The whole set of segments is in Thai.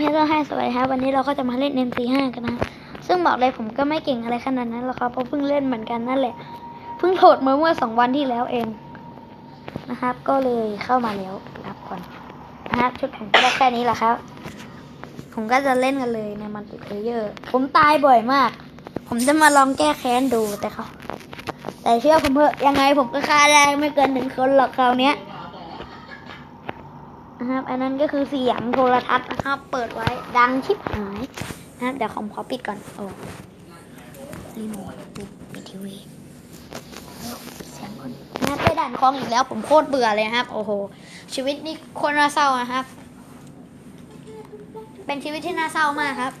เฮลโลไฮสวัสดีครับวันนี้เราก็จะมาเล่น MC5 กันนะ ซึ่งบอกเลยผมก็ไม่เก่งอะไรขนาดนั้นหรอกครับเพราะเพิ่งเล่นเหมือนกันนั่นแหละ เพิ่งโหลดมาเมื่อสองวันที่แล้วเองนะครับ ก็เลยเข้ามาแล้วรับก่อนนะครับชุดผมก็ได้แค่นี้แหละครับ ผมก็จะเล่นกันเลยในมัลติเพลเยอร์ผมตายบ่อยมาก ผมจะมาลองแก้แค้นดูแต่เขาแต่เชื่อผมเถอะยังไงผมก็ฆ่าได้ไม่เกินหนึ่งคนหรอกคราวเนี้ย นะครับ อันนั้นก็คือเสียงโทรทัศน์นะครับ เปิดไว้ดังชิบหายนะครับเดี๋ยวผมขอปิดก่อนโอ้รีโมทปิดปิดทีวีเสียงคนนะครับไปด่านคลองอีกแล้ว ผมโคตรเบื่อเลยครับ โอ้โห ชีวิตนี่คตรน่าเศร้านะครับ เป็นชีวิตที่น่าเศร้ามากครับ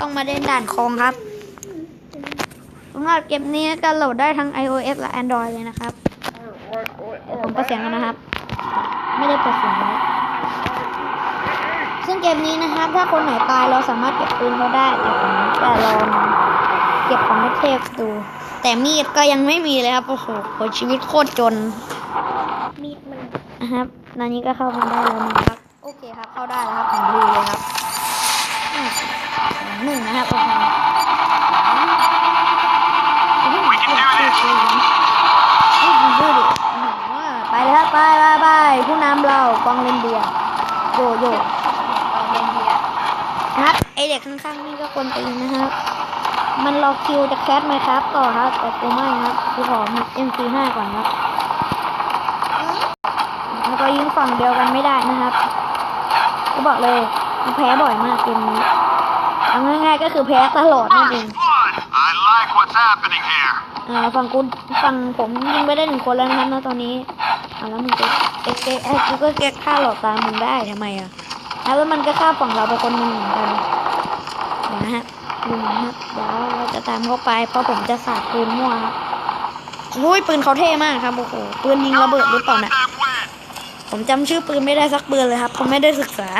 ต้องมาเล่นด่านคลองครับสำหรับเกมนี้ก็โหลดได้ทั้ง iOS และ Android เลยนะครับผมเปิดเสียงกันนะครับ ไม่ได้เปิด เกมนี้นะครับ ถ้าคนไหนตายเราสามารถเก็บปืนเขาได้ แต่ผมจะลองเก็บของเทพดู แต่มีดก็ยังไม่มีเลยครับโอ้โหโหชีวิตโคตรจน มีดมันนะครับตอนนี้ก็เข้ามาได้แล้วนะครับ โอเคครับ เข้าได้แล้วครับผมดูเลยครับหนึ่งนะครับโอเคไปเลยครับไปไปไปผู้นำเรากองเลนเดียร์โยโย่ เอาเรียนเดีย นะครับ ไอเด็กข้างๆนี่ก็คนตีนนะครับ มันรอคิวจะแคสไหมครับต่อครับแต่กูไม่ครับกูขอมา MC5 ก่อนครับแล้วก็ยิงฝั่งเดียวกันไม่ได้นะครับก็บอกเลยกูแพ้บ่อยมากเกมนี้เอาง่ายๆก็คือแพ้ตลอดนั่นเองฝั่งกูฝั่งผมยิงไปได้หนึ่งคนแล้วนะครับณตอนนี้อ่าแล้วมึงจะเอ็กเอ็กเอ็กกูก็เก็กฆ่าหลอกตามมึงได้ทำไมอะ แล้วมันก็ฆ่าฝั่งเราไปคนหนึ่งเหมือนกันนะฮะดูนะครับเดี๋ยวเราจะตามเข้าไป เพราะผมจะสาดปืนมั่วครับอุ้ยปืนเขาเท่มากครับโอ้โหปืนยิงระเบิดหรือเปล่า Let น่ะผมจำชื่อปืนไม่ได้สักปืนเลยครับผมไม่ได้ศึกษา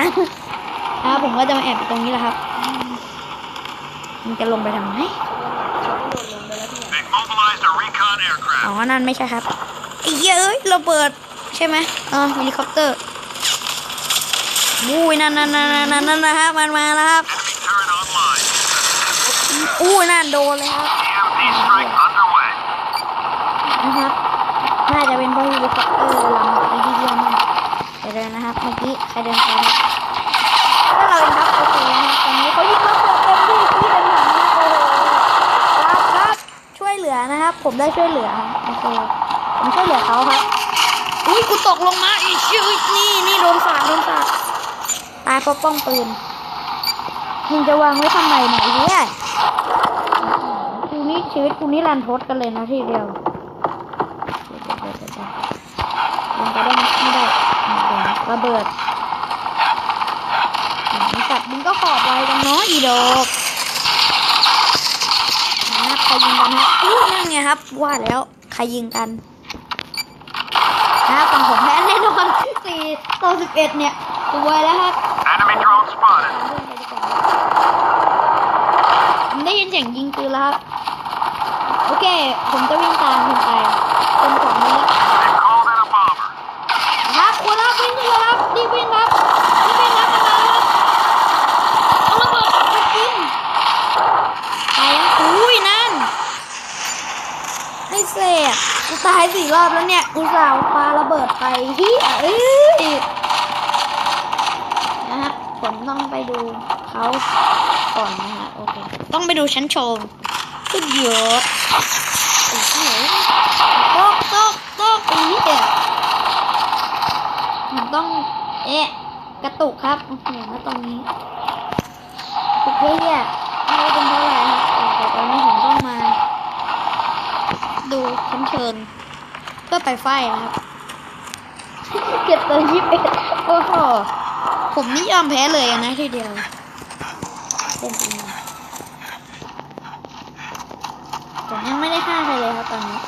ครับผมก็จะมาแอบอยู่ตรงนี้แหละครับมันจะลงไปทำไมอ๋อนั่นไม่ใช่ครับไอ้เหี้ยเอ้ยระเบิดใช่ไหมอ๋อเฮลิคอปเตอร์ อุ้ยนั่นนั่นนั่นนั่นนั่นนะครับมันมาแล้วครับอุ้นั่นโดนเลยครับนะครับน่าจะเป็นเพราะเฮลิคอปเตอร์ลำนี้ที่เยี่ยมมากเดี๋ยวเลยนะครับเมื่อกี้ใครเดินไปครับถ้าเราเองครับโอเคนะครับตอนนี้เขายิงระเบิดเต็มที่ที่เป็นหนังนะโอ้โหรับรับช่วยเหลือนะครับ ผมได้ช่วยเหลือครับโอเคผมช่วยเหลือเขาครับอุ้ยกูตกลงมาอีกชื่อนี่นี่โดนสาดโดนสาด ตายเพราะป้องปืนมึงจะวางไว้ทำไมเนี่ยไอ้เนี่ยกูนี่ชีวิตกูนี่รันทดกันเลยนะทีเดียวลงไปได้ไม่ได้ระเบิดไอ้สัตว์มึงก็ขอบไว้จังเนาะอีดอกนะใครยิงกันฮะอู้นั่นไงครับ ว่าแล้ว ใครยิงกันนะครับฝั่งผมแพ้แน่นอนสี่ ต่อสิบเอ็ดเนี่ยสวยแล้วครับ Enemy drone spotted. ผมได้ยินเสียงยิงปืนแล้วครับ โอเค ผมจะวิ่งตามคุณไปจนกว่านี้ They've called in a bomber. ครับคุณรับวิ่งเลยครับรีบวิ่งครับรีบวิ่งครับมาแล้วครับเอาระเบิดไปกินตายยังอุ้ยนั่นให้เสกกูตายสี่รอบแล้วเนี่ยอุตส่าห์ปาระเบิดไปเฮียเอ้ยนะครับ ผมต้องไปดูเขาก่อนนะฮะโอเคต้องไปดูชั้นโชว์สุดเยอะโอ้โหตกตกตกอีเหี้ยผมต้องเอ๊ะกระตุกครับโอ้โหแล้วตรงนี้ตุกเยอะๆไม่รู้เป็นเท่าไหร่ครับแต่ตอนนี้ผมต้องมา ดูชั้นเชิญเพื่อไปไฟนะครับเก็บตัวยิบเอ็ดโอ้โห ผมนี่ยอมแพ้เลยนะทีเดียวเป็นจริงผมยังไม่ได้ฆ่าใครเลยครับตอนนี้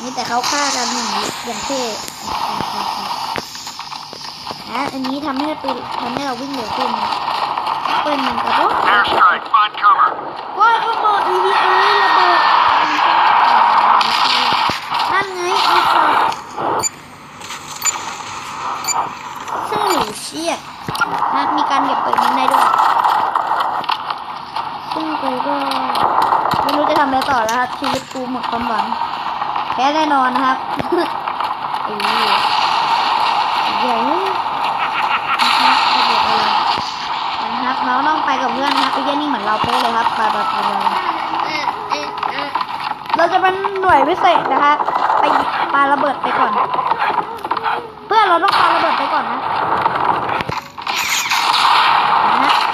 นี่แต่เขาฆ่ากันอย่างนี้อย่างเท่นะอันนี้ทำให้ปืนทำให้เราวิ่งเร็วขึ้นปืนมันกระโดด Airstrike. Find cover. ว้ายระเบิด EVA ระเบิดนั่นไงไอ้สัสใช่เชี่ยนั่น ทำอะครับชีวิตกูหมดความหวังแพ้แน่นอนนะครับไอ้เหี้ยใหญ่นะครับระเบิดอะไรนะครับเราต้องไปกับเพื่อนนะครับไอ้เหี้ยนี่เหมือนเราเป๊ะเลยครับไปไปไปเออเราจะเป็นหน่วยพิเศษนะคะไปปาระเบิดไปก่อน เพื่อนเราต้องปาระเบิดไปก่อนนะ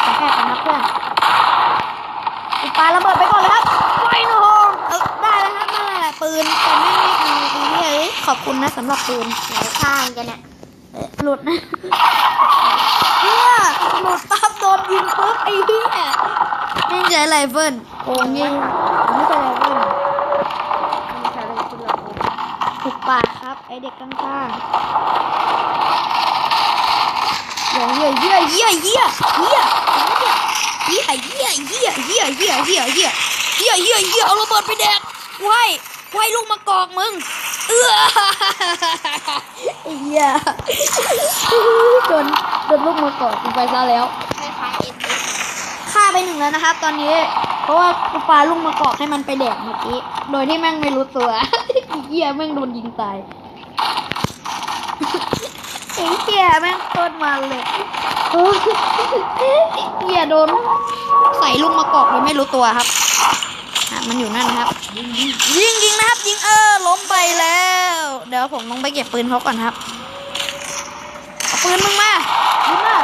ขอแค่กันนะเพื่อนกูปาระเบิดไปก่อนเลยครับไฟนองเออได้แล้วครับนั่นแหละปืนแต่ไม่ไม่เอาไอ้เหี้ยเอ้ย ขอบคุณนะสำหรับปืนไหนข้างกันเนี่ยหลุดนะเนี่ยหลุดปั๊บโดนยิงปุ๊บไอ้เหี้ยไม่ใช่ไรเฟิลโกงยิงไม่ใช่ไรเฟิลมีใครเป็นคุณหรอถูกปากครับไอเด็กข้างๆเหี้ยเหี้ยเหี้ยเหี้ยเหี้ยเหี้ยเหี้ยเหี้ยเหี้ยเหี้ยเหี้ยเหี้ยเหี้ยเหี้ยเหี้ยเอาระเบิดไปแดกไว้ไว้ลูกมากอกมึงเอื้อไอ้เหี้ยโดนโดนลูกมากอกกูไปซะแล้วฆ่าไปหนึ่งแล้วนะครับ ตอนนี้ เพราะว่ากูปาลูกมากอกให้มันไปแดกเมื่อกี้ โดยที่แม่งไม่รู้ตัวไอ้เหี้ยแม่งโดนยิงตายไอ้เหี้ยแม่งโคตรมันเลยโอ้ยไอ้เหี้ยโดนใส่ลูกมากอกโดยไม่รู้ตัวครับ มันอยู่นั่นนะครับยิงยิงยิงยิงนะครับ ยิงเออล้มไปแล้ว เดี๋ยวผมลงไปเก็บปืนเขาก่อนครับเอาปืนมึงมายิงมา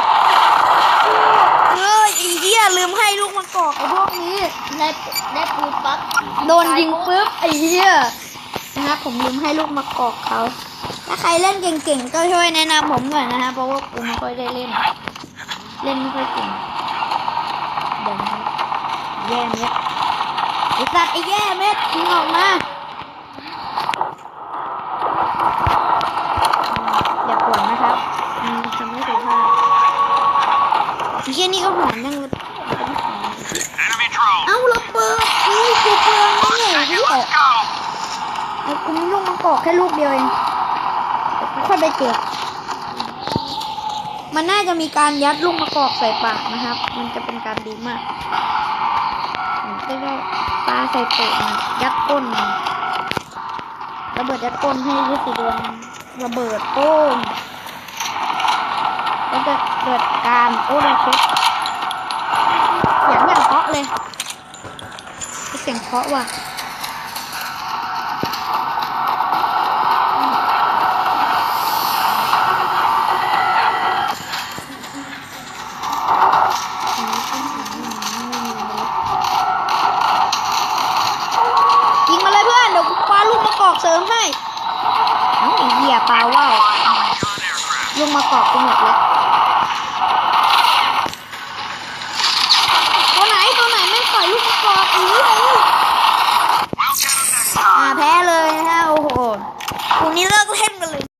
เอ้ยไอ้เหี้ยลืมให้ลูกมากอกไอ้พวกนี้ได้ได้ปูปั๊บโดนยิงปุ๊บไอ้เหี้ยนะครับผมลืมให้ลูกมากอกเขาถ้าใครเล่นเก่งๆก็ช่วยแนะนำผมหน่อยนะฮะเพราะว่ากูไม่ค่อยได้เล่น เล่นไม่ค่อยเก่งเดี๋ยวนะแย่เม็ด ไอ้สัตว์ไอ้แย่เม็ดยิงออกมาอย่าขวนนะครับมันทำไม่สุภาพไอ้เหี้ยนี่ก็หอนยังเลย Enemy drone. เอ้าระเบิดอุ้ยกูเปลืองนะเนี่ยไอ้เหี้ย Let's go. ไอ้กูมีลูกมะกอกแค่ลูกเดียวเองเดี๋ยวกูค่อยไปเก็บมันน่าจะมีการยัดลูกมะกอกใส่ปากนะครับ มันจะเป็นการดีมาก ผมจะได้ปลาใส่ปากมันยัดก้นมันระเบิดยัดก้นให้ยุสิดวงระเบิดโป้งแล้วจะเกิดการโอ้ระชิดเสียงอย่างเคาะเลยเสียงเคาะว่ะ ปลาว่าว Flying on an aircraft. ลูกมะกอกกูหมดแล้วตัวไหนตัวไหนไม่ปล่อยลูกมะกอบอีก